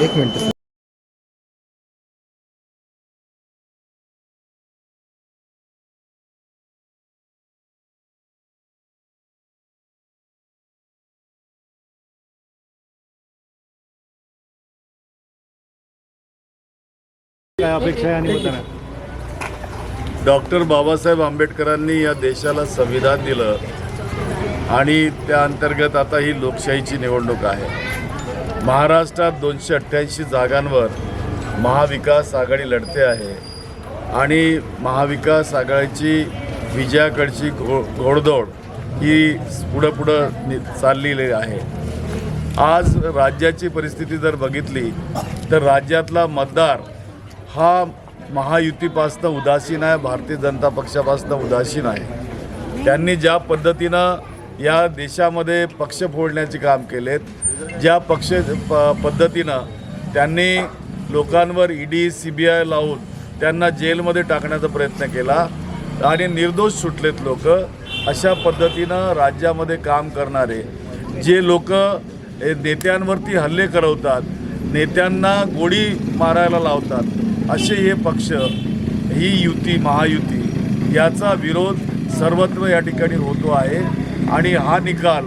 एक मिनिट। काय अपेक्षा आहे आणि मतदान डॉक्टर बाबासाहेब आंबेडकरांनी या देशाला संविधान दिलं आणि त्या अंतर्गत आता ही लोकशाहीची निवडणूक आहे. महाराष्ट्रात दोनशे अठ्ठ्याऐंशी जागांवर महाविकास आघाडी लढते आहे आणि महाविकास आघाडीची विजयाकडची घो घोडदौड ही पुढं पुढं नि- चाललेली आहे. आज राज्याची परिस्थिती जर बघितली तर राज्यातला मतदार हा महायुतीपासनं उदासीन आहे भारतीय जनता पक्षापासनं उदासीन आहे. त्यांनी ज्या पद्धतीनं या देशामध्ये पक्ष फोडण्याचे काम केलेत ज्या पक्ष प पद्धतीनं त्यांनी लोकांवर ईडी सी बी आय लावून त्यांना जेलमध्ये टाकण्याचा प्रयत्न केला आणि निर्दोष सुटलेत लोक अशा पद्धतीनं राज्यामध्ये काम करणारे जे लोक नेत्यांवरती हल्ले करवतात नेत्यांना गोळी मारायला लावतात असे हे पक्ष ही युती महायुती याचा विरोध सर्वत्र या ठिकाणी होतो आहे. आणि हा निकाल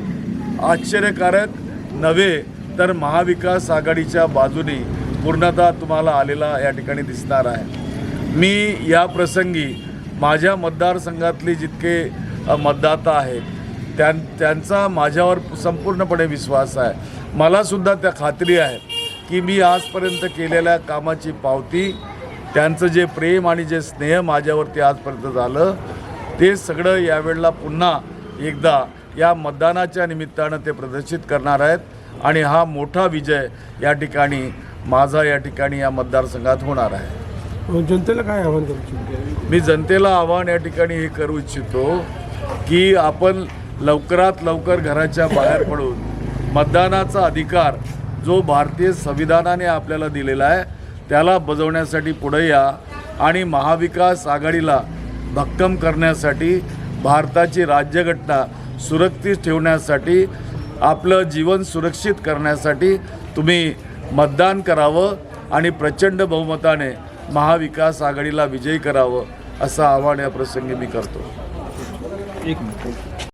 आश्चर्यकारक नव्हे तर महाविकास आघाडीच्या बाजूने पूर्णतः तुम्हाला आलेला या ठिकाणी दिसणार आहे. मी या प्रसंगी माझ्या मतदारसंघातले जितके मतदाता आहेत त्यां त्यांचा माझ्यावर संपूर्णपणे विश्वास आहे. मलासुद्धा त्या खात्री आहे की मी आजपर्यंत केलेल्या कामाची पावती त्यांचं जे प्रेम आणि जे स्नेह माझ्यावरती आजपर्यंत झालं ते सगळं यावेळेला पुन्हा एकदा या मतदानाच्या निमित्तानं ते प्रदर्शित करणार आहेत. आणि हा मोठा विजय या ठिकाणी माझा या ठिकाणी या मतदारसंघात होणार आहे. जनतेला काय आव्हान करू इच्छितो? मी जनतेला आव्हान या ठिकाणी हे करू इच्छितो की आपण लवकरात लवकर घराच्या बाहेर पडून मतदानाचा अधिकार जो भारतीय संविधानाने आपल्याला दिलेला आहे त्याला बजवण्यासाठी पुढे या आणि महाविकास आघाडीला भक्कम करण्यासाठी भारताची राज्यघटना सुरक्षित ठेवण्यासाठी आपलं जीवन सुरक्षित करण्यासाठी तुम्ही मतदान करावं आणि प्रचंड बहुमताने महाविकास आघाडीला विजयी करावं असं आव्हान या प्रसंगी मी करतो. एक मिनिट.